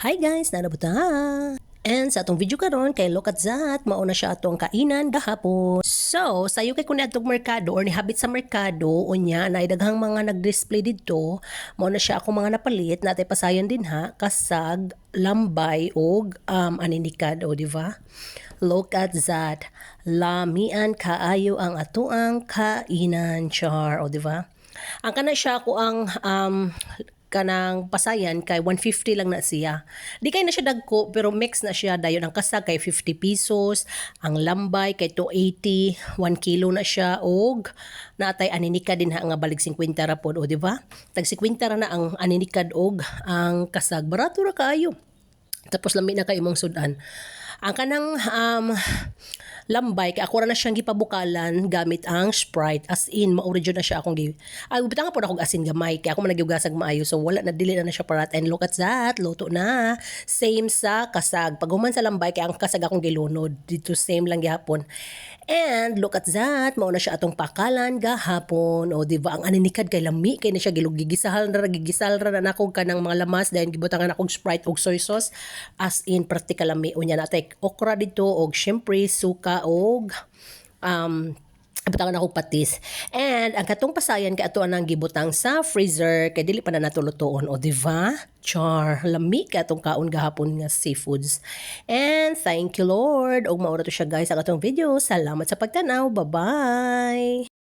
Hi guys, nanabuta! And sa atong video karon kay look at that, mauna siya atong kainan gahapon. So, sayo kay kun atong merkado or nihabit sa merkado, unya na daghang mga nag-display dito, mauna siya ako mga napalit, natay pasayon din ha, kasag, lambay og um, aninikad o di ba? Look at that. Lamian kaayo ang atuang kainan char o di ba? Ang kana siya ko ang um, kanang pasayan kay 150 lang na siya. Di kay na siya dagko pero mix na siya dayon ang kasag kay 50 pesos, ang lambay kay 280, 1 kilo na siya og natay aninikad din ha nga balik 50 ra pod o di ba? Tag 50 ra na ang aninikad og ang kasag barato ra kaayo. Tapos lami na kay imong sudan. Ang kanang um, lambay kay ako ra na siyang gipabukalan gamit ang Sprite. As in ma-origin na siya akong gi ay bitang po na akong asin gamay kay ako man nagiugasag maayo so wala na dili na, na siya parat. And look at that luto na. Same sa kasag. Pag human sa lambay kay ang kasag akong gilunod. Dito same lang gihapon and look at that mao na siya atong pakalan gahapon. O di ba? Ang aninikad kay lami kay na siya gilug gigisahal na gigisal ra na nako kanang mga lamas dahil gibutangan akong Sprite og soy sauce. As in practical lami. Unya natay okra dito og syempre suka og um Butangan ako patis. And ang katong pasayan kay ato anang gibutang sa freezer kay dili pa na natulutoon o di ba? Char, lami ka atong kaon gahapon nga seafoods. And thank you Lord. Og maura to siya guys ang atong video. Salamat sa pagtanaw. Bye-bye.